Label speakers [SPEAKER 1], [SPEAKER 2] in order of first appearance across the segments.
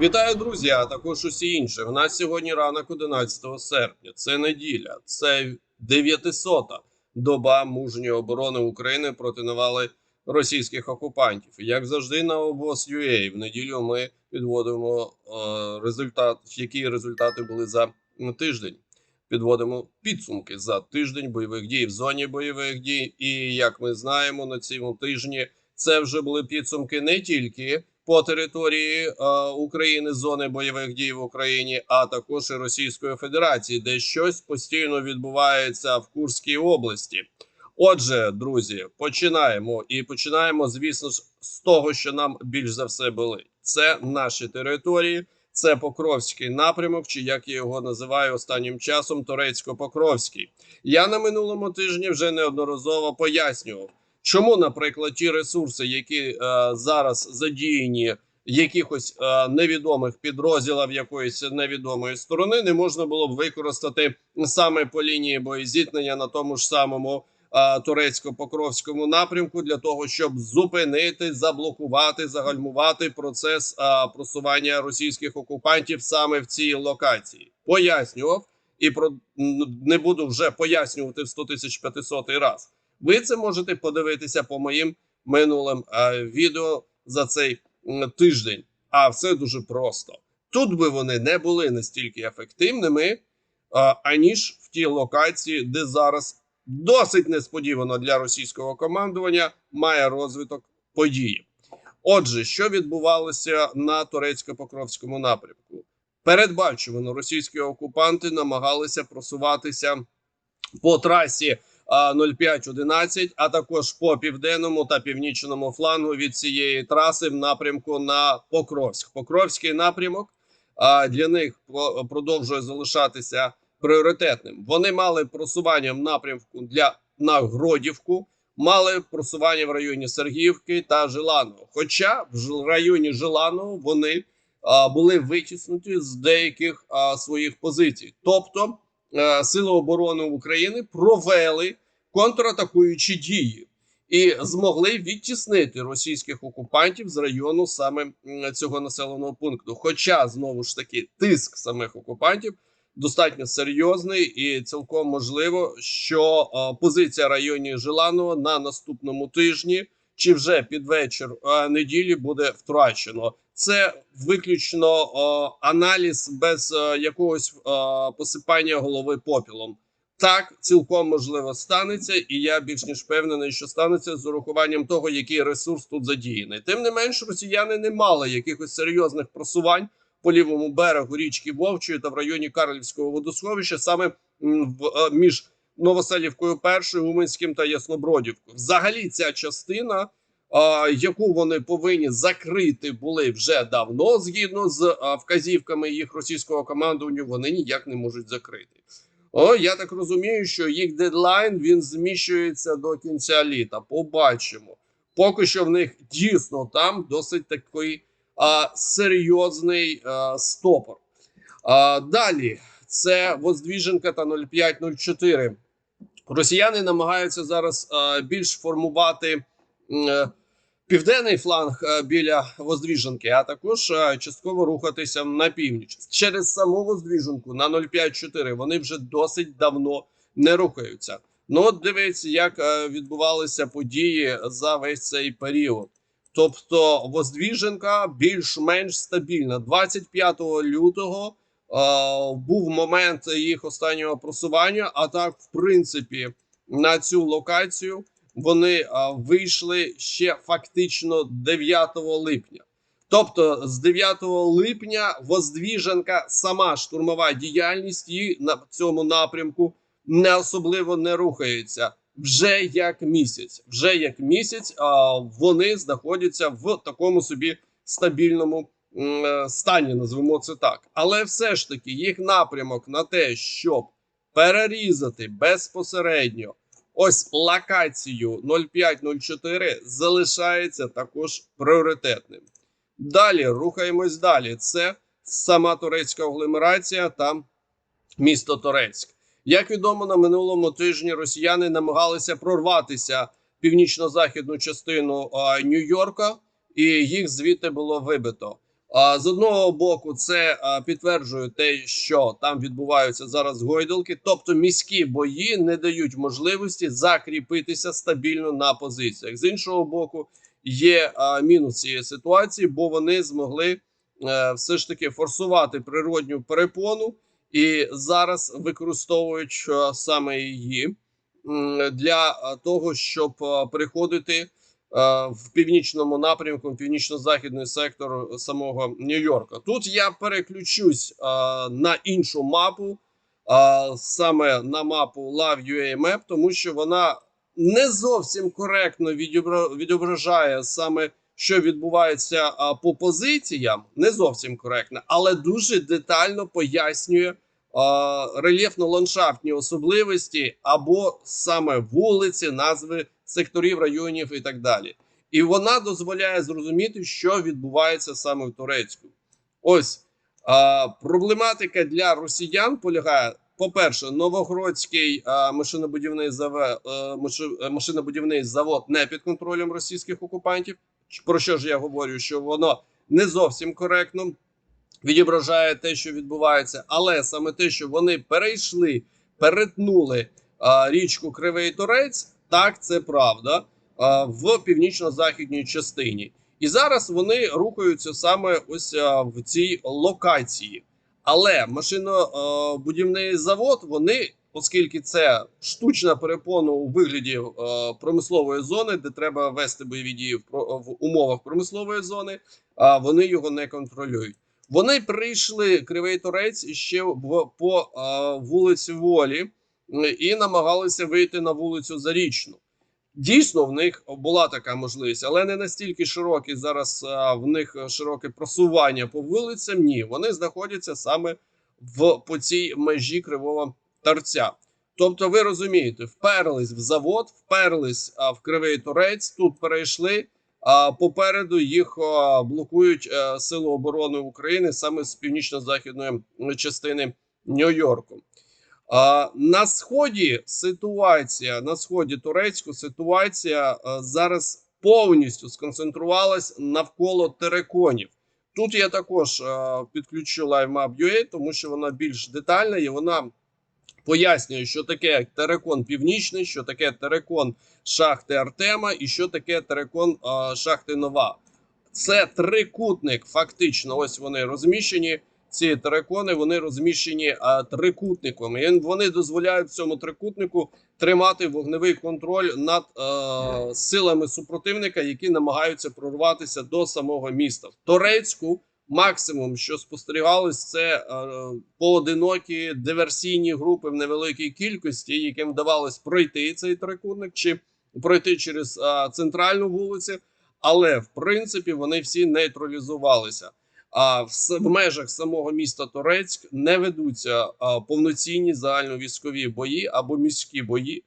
[SPEAKER 1] Вітаю, друзі, а також усі інші. У нас сьогодні ранок 11 серпня. Це неділя, це 900-та доба мужньої оборони України проти навали російських окупантів. Як завжди, на обоз.ua в неділю ми підводимо е, результат, які результати були за тиждень. Підводимо підсумки за тиждень бойових дій в зоні бойових дій. І як ми знаємо, на цьому тижні це вже були підсумки не тільки по території е, України зони бойових дій в Україні, а також і Російської Федерації, де щось постійно відбувається в Курській області. Отже, друзі, починаємо і починаємо, звісно ж, з того, що нам більш за все болить. Це наші території, це Покровський напрямок, чи як я його називаю останнім часом, Торецько-Покровський. Я на минулому тижні вже неодноразово пояснював. Чому, наприклад, ті ресурси, які е, зараз задіяні якихось е, невідомих підрозділів якоїсь невідомої сторони, не можна було б використати саме по лінії боєзіткнення на тому ж самому е, турецько-покровському напрямку для того, щоб зупинити, заблокувати, загальмувати процес е, просування російських окупантів саме в цій локації. Пояснював і про не буду вже пояснювати в 100 тисяч 500 раз. Ви це можете подивитися по моїм минулим е, відео за цей м, тиждень. А все дуже просто. Тут би вони не були настільки ефективними, е, аніж в тій локації, де зараз досить несподівано для російського командування має розвиток події. Отже, що відбувалося на турецько-покровському напрямку? Передбачувано російські окупанти намагалися просуватися по трасі. 0511, а також по південному та північному флангу від цієї траси в напрямку на Покровськ. Покровський напрямок для них продовжує залишатися пріоритетним. Вони мали просування в напрямку для на Гродівку, мали просування в районі Сергіївки та Жиланово. Хоча в районі Жиланово вони були витіснуті з деяких своїх позицій, тобто. Сили оборони України провели контратакуючі дії і змогли відтіснити російських окупантів з району саме цього населеного пункту. Хоча знову ж таки тиск самих окупантів достатньо серйозний, і цілком можливо, що позиція районі Жиланова на наступному тижні чи вже під вечір неділі буде втрачено. Це виключно о, аналіз без о, якогось о, посипання голови попілом. Так цілком можливо станеться, і я більш ніж впевнений, що станеться з урахуванням того, який ресурс тут задіяний. Тим не менш, росіяни не мали якихось серйозних просувань по лівому берегу річки Вовчої та в районі Карлівського водосховища, саме в між Новоселівкою, першою Уманським та Яснобродівкою. Взагалі, ця частина яку вони повинні закрити були вже давно, згідно з вказівками їх російського командування, вони ніяк не можуть закрити. О, я так розумію, що їх дедлайн він зміщується до кінця літа. Побачимо. Поки що в них дійсно там досить такий а, серйозний а, стопор. А, Далі це Воздвіженка та 0504. Росіяни намагаються зараз а, більш формувати. Південний фланг біля Воздвіженки, а також частково рухатися на північ через саму Воздвіженку на 0,5-4 Вони вже досить давно не рухаються. Ну от дивіться, як відбувалися події за весь цей період. Тобто, Воздвіженка більш-менш стабільна. 25 лютого е, був момент їх останнього просування. А так, в принципі, на цю локацію вони вийшли ще фактично 9 липня. Тобто, з 9 липня Воздвіженка сама штурмова діяльність її на цьому напрямку не особливо не рухається. Вже як місяць, вже як місяць, а вони знаходяться в такому собі стабільному м, стані, назвемо це так. Але все ж таки їх напрямок на те, щоб перерізати безпосередньо ось локацію 0504 залишається також пріоритетним. Далі рухаємось далі. Це сама турецька агломерація та місто Торецьк. Як відомо, на минулому тижні росіяни намагалися прорватися північно-західну частину Нью-Йорка, і їх звідти було вибито. З одного боку, це підтверджує те, що там відбуваються зараз гойдалки, тобто міські бої не дають можливості закріпитися стабільно на позиціях. З іншого боку, є мінус цієї ситуації, бо вони змогли е, все ж таки форсувати природню перепону і зараз використовують саме її для того, щоб переходити е, в північному напрямку, північно-західний сектор самого Нью-Йорка. Тут я переключусь е, на іншу мапу, е, саме на мапу Love.ua Map, тому що вона не зовсім коректно відображає саме. Що відбувається по позиціям, не зовсім коректно, але дуже детально пояснює рельєфно-ландшафтні особливості або саме вулиці, назви секторів, районів і так далі. І вона дозволяє зрозуміти, що відбувається саме в Турецьку. Ось а, проблематика для росіян полягає. По-перше, Новогродський а, машинобудівний завод, машинобудівний завод не під контролем російських окупантів. Про що ж я говорю? Що воно не зовсім коректно відображає те, що відбувається, але саме те, що вони перейшли, перетнули а, річку Кривий Торець, так це правда в північно-західній частині. І зараз вони рухаються саме ось в цій локації. Але машинобудівний завод, вони, оскільки це штучна перепона у вигляді промислової зони, де треба вести бойові дії в, умовах промислової зони, вони його не контролюють. Вони прийшли Кривий Торець ще по вулиці Волі і намагалися вийти на вулицю Зарічну. Дійсно, в них була така можливість, але не настільки широкі зараз в них широке просування по вулицям. Ні, вони знаходяться саме в по цій межі кривого торця. Тобто, ви розумієте, вперлись в завод, вперлись в кривий торець. Тут перейшли. А попереду їх блокують а, сили оборони України саме з північно-західної частини Нью-Йорку. На сході ситуація на сході турецьку ситуація зараз повністю сконцентрувалась навколо тереконів. Тут я також а, підключу LiveMap.ua, тому що вона більш детальна і вона пояснює, що таке терекон північний, що таке терекон шахти Артема і що таке терекон шахти Нова. Це трикутник, фактично. Ось вони розміщені ці терикони вони розміщені а, трикутником. І вони дозволяють цьому трикутнику тримати вогневий контроль над е, силами супротивника, які намагаються прорватися до самого міста. В Торецьку максимум, що спостерігалось, це е, поодинокі диверсійні групи в невеликій кількості, яким вдавалось пройти цей трикутник чи пройти через е, центральну вулицю. Але в принципі вони всі нейтралізувалися. А в, в межах самого міста Торецьк не ведуться а, повноцінні загальновійськові бої або міські бої.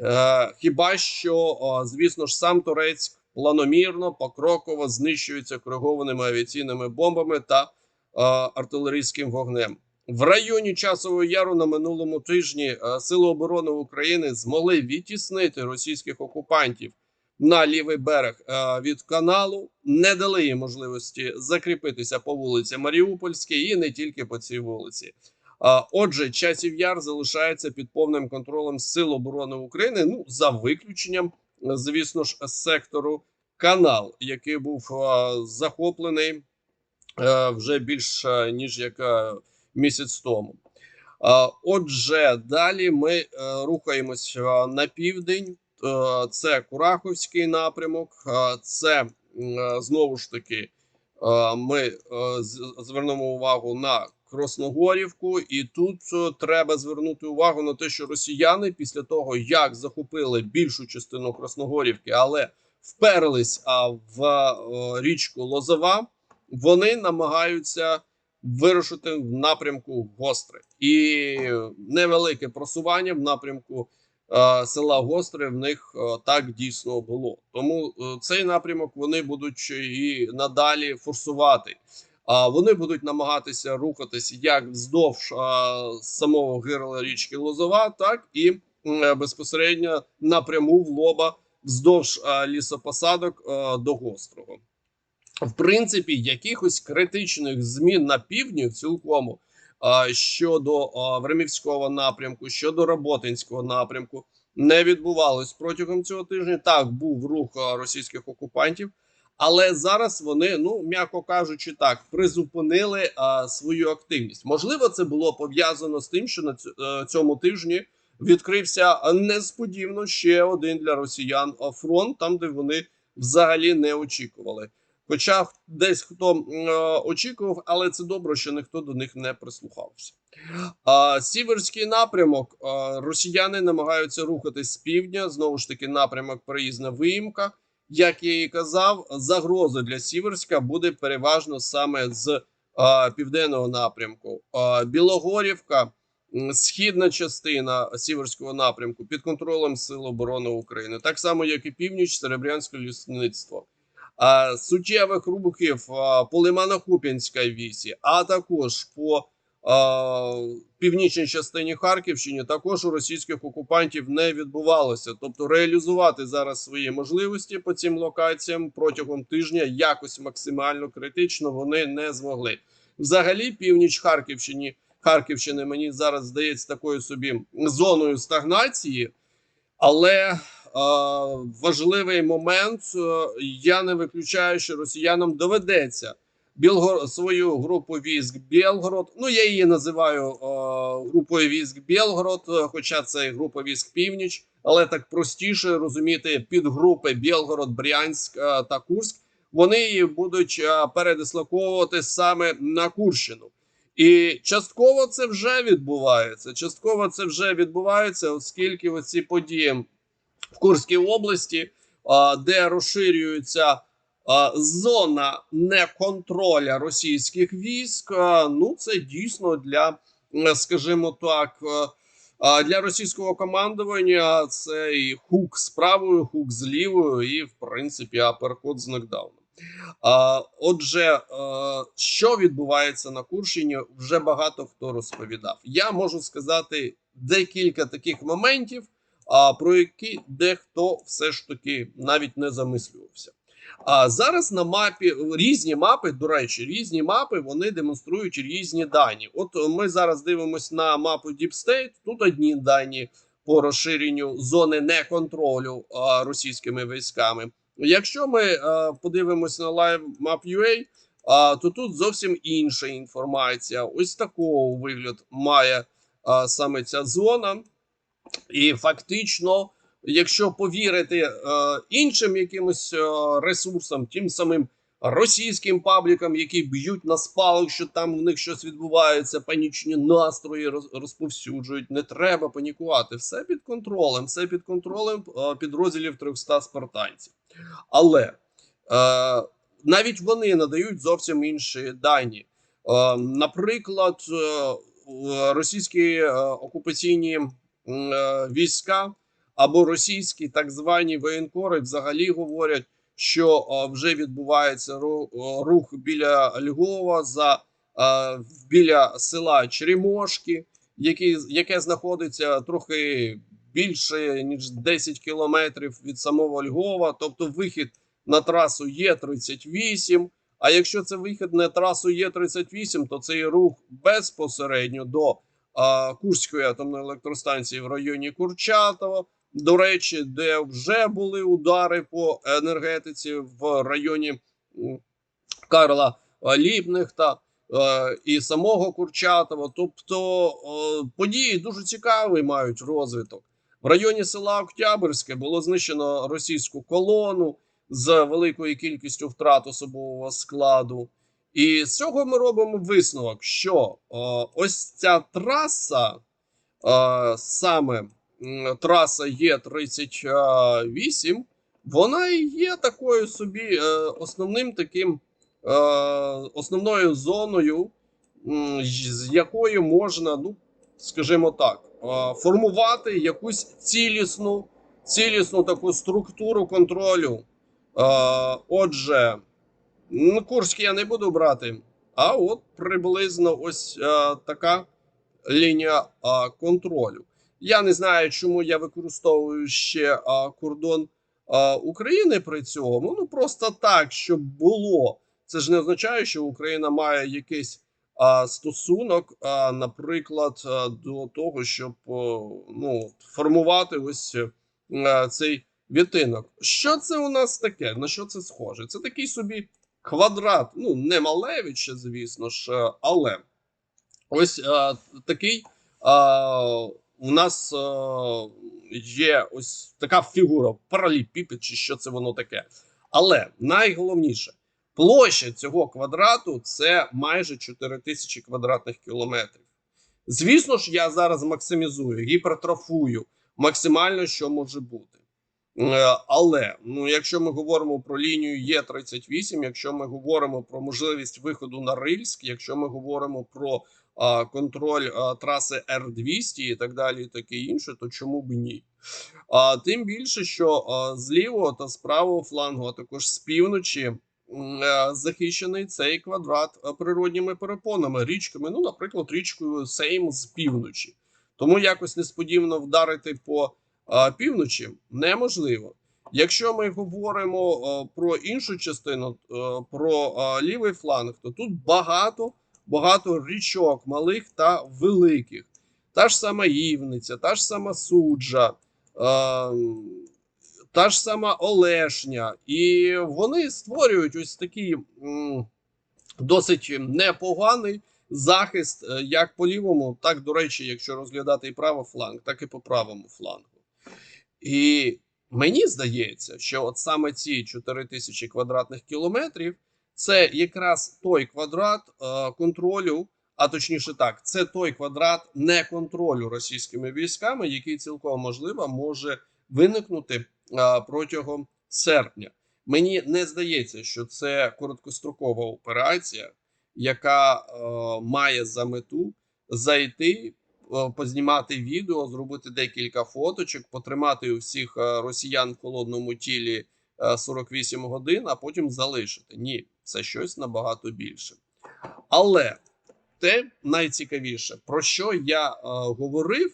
[SPEAKER 1] Е, хіба що, а, звісно ж, сам Торецьк планомірно, покроково знищується коригованими авіаційними бомбами та а, артилерійським вогнем. В районі Часового Яру на минулому тижні е, Сили оборони України змогли відтіснити російських окупантів на лівий берег е, від каналу, не дали їм можливості закріпитися по вулиці Маріупольській і не тільки по цій вулиці. Отже, часів яр залишається під повним контролем Сил оборони України. Ну за виключенням, звісно ж, сектору канал, який був е, захоплений е, вже більш ніж як місяць тому. Отже, далі ми рухаємось на південь. Е, Це Кураховський напрямок, е, це е, знову ж таки. Ми звернемо увагу на Красногорівку, і тут треба звернути увагу на те, що росіяни після того, як захопили більшу частину Красногорівки, але вперлись а, в річку Лозова, вони намагаються вирушити в напрямку Гостре і невелике просування в напрямку села Гостре в них е, так дійсно було. Тому е, цей напрямок вони будуть і надалі форсувати. А вони будуть намагатися рухатися як вздовж е, самого гирла річки Лозова, так і е, безпосередньо напряму в лоба вздовж е, лісопосадок е, до гострого. в принципі, якихось критичних змін на півдні в цілкому щодо Времівського напрямку, щодо Роботинського напрямку не відбувалось протягом цього тижня. Так, був рух російських окупантів, але зараз вони, ну м'яко кажучи, так призупинили свою активність. Можливо, це було пов'язано з тим, що на е, цьому тижні відкрився несподівано ще один для росіян фронт, там де вони взагалі не очікували. Хоча десь хто е, очікував, але це добре, що ніхто до них не прислухався. А, Сіверський напрямок росіяни намагаються рухатись з півдня. Знову ж таки, напрямок проїзна виїмка. Як я і казав, загроза для Сіверська буде переважно саме з а, південного напрямку. А, Білогорівка, східна частина Сіверського напрямку під контролем Сил оборони України, так само як і північ, Серебрянське лісництво. А, суттєвих рухів а, по Лимано-Куп'янській вісі, а також по а, північній частині Харківщини також у російських окупантів не відбувалося. Тобто реалізувати зараз свої можливості по цим локаціям протягом тижня якось максимально критично вони не змогли. Взагалі, північ Харківщини, Харківщини мені зараз здається такою собі зоною стагнації, але е, важливий момент. е, Я не виключаю, що росіянам доведеться Білгород свою групу військ Білгород. Ну я її називаю групою військ Білгород, е, хоча це група військ Північ, але так простіше розуміти підгрупи Білгород, Брянськ е, та Курськ. Вони її будуть передислоковувати саме на Курщину. І частково це вже відбувається. Частково це вже відбувається, оскільки оці події в Курській області, де розширюється зона неконтроля російських військ. Ну це дійсно для, е, скажімо так, е, для російського командування це і хук з правою, хук з лівою, і в принципі аперкот з нокдауном. Отже, е, що відбувається на Курщині, вже багато хто розповідав. Я можу сказати декілька таких моментів, а, про які дехто все ж таки навіть не замислювався. А зараз на мапі різні мапи, до речі, різні мапи вони демонструють різні дані. От ми зараз дивимося на мапу Deep State, Тут одні дані по розширенню зони неконтролю а, російськими військами. Якщо ми е, подивимось на Live Map.ua, а, то тут зовсім інша інформація. Ось такого вигляд має а, саме ця зона, і фактично, якщо повірити е, іншим якимось е, ресурсам, тим самим російським паблікам, які б'ють на спалах, що там в них щось відбувається, панічні настрої роз- розповсюджують. Не треба панікувати. Все під контролем, все під контролем е, підрозділів 300 спартанців. Але е, навіть вони надають зовсім інші дані. Е, наприклад, е, е, російські е, окупаційні війська або російські так звані воєнкори взагалі говорять, що е, вже відбувається е, рух біля Львова за е, біля села Черемошки, який, яке знаходиться трохи більше ніж 10 кілометрів від самого Львова, тобто вихід на трасу Є38. А якщо це вихід на трасу Є38, то це і рух безпосередньо до Курської атомної електростанції в районі Курчатова. До речі, де вже були удари по енергетиці в районі Карла Ліпнехта е, і самого Курчатова. Тобто події дуже цікаві мають розвиток. В районі села Октябрьське було знищено російську колону з великою кількістю втрат особового складу. І з цього ми робимо висновок, що е, ось ця траса, е, саме траса Є38, вона і є такою собі е, основним таким основною зоною, з якої можна, ну скажімо так, формувати якусь цілісну, цілісну таку структуру контролю. Отже, ну, Курськ я не буду брати, а от приблизно ось е, така лінія е, контролю. Я не знаю, чому я використовую ще е, кордон е, України при цьому. Ну просто так, щоб було це ж не означає, що Україна має якийсь а, стосунок, а, наприклад, а, до того, щоб о, ну, формувати ось а, цей відтинок. Що це у нас таке? На що це схоже? Це такий собі квадрат. Ну, не Малевича, звісно ж, е, але ось а, такий. А, у нас е, є ось така фігура параліпіпід, чи що це воно таке. Але найголовніше, площа цього квадрату це майже 4 тисячі квадратних кілометрів. Звісно ж, я зараз максимізую, гіпертрофую максимально, що може бути. Е, Але ну, якщо ми говоримо про лінію Є38, якщо ми говоримо про можливість виходу на Рильськ, якщо ми говоримо про а, контроль а, траси Р200 і так далі, і таке інше, то чому б ні? А, тим більше, що а, з лівого та з правого флангу, а також з півночі, е, захищений цей квадрат е, природніми перепонами, річками, ну, наприклад, річкою Сейм з півночі. Тому якось несподівано вдарити по півночі неможливо. Якщо ми говоримо про іншу частину, про лівий фланг, то тут багато багато річок малих та великих. Та ж сама Івниця, та ж сама суджа, та ж сама Олешня. І вони створюють ось такий досить непоганий захист е, як по лівому, так, до речі, якщо розглядати і правий фланг, так і по правому флангу. І мені здається, що от саме ці 4 тисячі квадратних кілометрів це якраз той квадрат е, контролю, а точніше так, це той квадрат неконтролю російськими військами, який цілком можливо може виникнути е, протягом серпня. Мені не здається, що це короткострокова операція, яка е, має за мету зайти, познімати відео, зробити декілька фоточок, потримати у всіх е, росіян в холодному тілі е, 48 годин, а потім залишити. Ні, це щось набагато більше. Але те найцікавіше, про що я е, говорив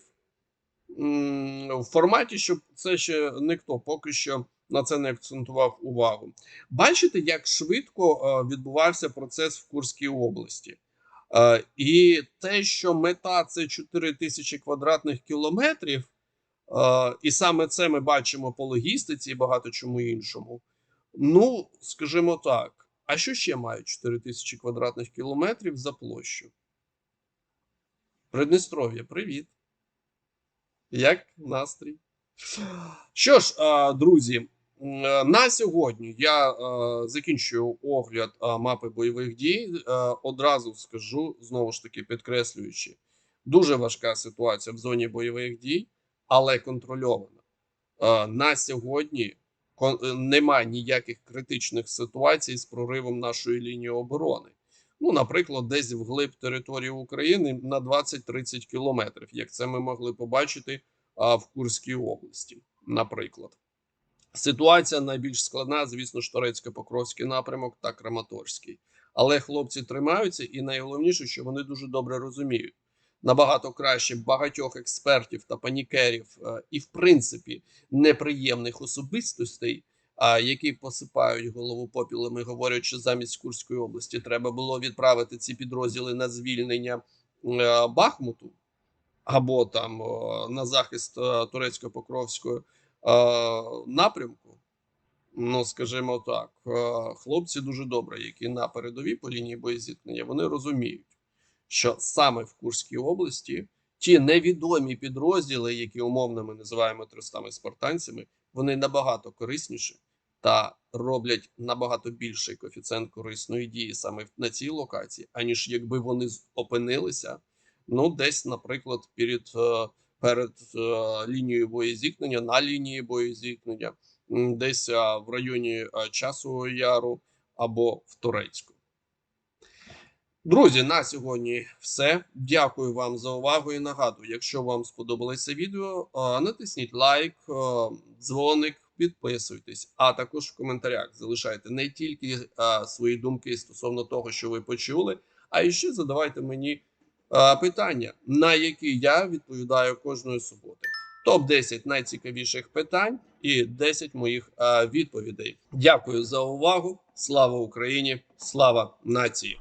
[SPEAKER 1] в форматі, щоб це ще ніхто поки що на це не акцентував увагу. Бачите, як швидко е, відбувався процес в Курській області. Е, і те, що мета це 4 тисячі квадратних кілометрів, е, і саме це ми бачимо по логістиці і багато чому іншому. Ну, скажімо так. А що ще мають 4 тисячі квадратних кілометрів за площу? Придністров'я, привіт. Як настрій? Що ж, друзі, е, на сьогодні я е, закінчую огляд е, мапи бойових дій. Е, Одразу скажу, знову ж таки, підкреслюючи, дуже важка ситуація в зоні бойових дій, але контрольована. Е, На сьогодні е, немає ніяких критичних ситуацій з проривом нашої лінії оборони. Ну, наприклад, десь вглиб території України на 20-30 кілометрів, як це ми могли побачити а, в Курській області, наприклад. Ситуація найбільш складна, звісно ж, Торецько-Покровський напрямок та Краматорський. Але хлопці тримаються, і найголовніше, що вони дуже добре розуміють. Набагато краще багатьох експертів та панікерів, е, і, в принципі, неприємних особистостей, які посипають голову попілами, говорять, що замість Курської області треба було відправити ці підрозділи на звільнення е, Бахмуту або там на захист е, турецько-покровського е, напрямку. Ну, скажімо так, е, хлопці дуже добре, які на передовій по лінії боєзіткнення, вони розуміють, що саме в Курській області ті невідомі підрозділи, які умовно ми називаємо трьостами спартанцями, вони набагато корисніші та роблять набагато більший коефіцієнт корисної дії саме на цій локації, аніж якби вони опинилися ну десь, наприклад, перед, е, перед е, лінією боєзіткнення, на лінії боєзіткнення, десь е, в районі е, Часового Яру або в Турецьку. Друзі, на сьогодні все. Дякую вам за увагу і нагадую, якщо вам сподобалося відео, натисніть лайк, дзвоник, підписуйтесь, а також в коментарях залишайте не тільки свої думки стосовно того, що ви почули, а і ще задавайте мені питання, на які я відповідаю кожної суботи. Топ 10 найцікавіших питань, і 10 моїх е, відповідей. Дякую за увагу. Слава Україні! Слава нації!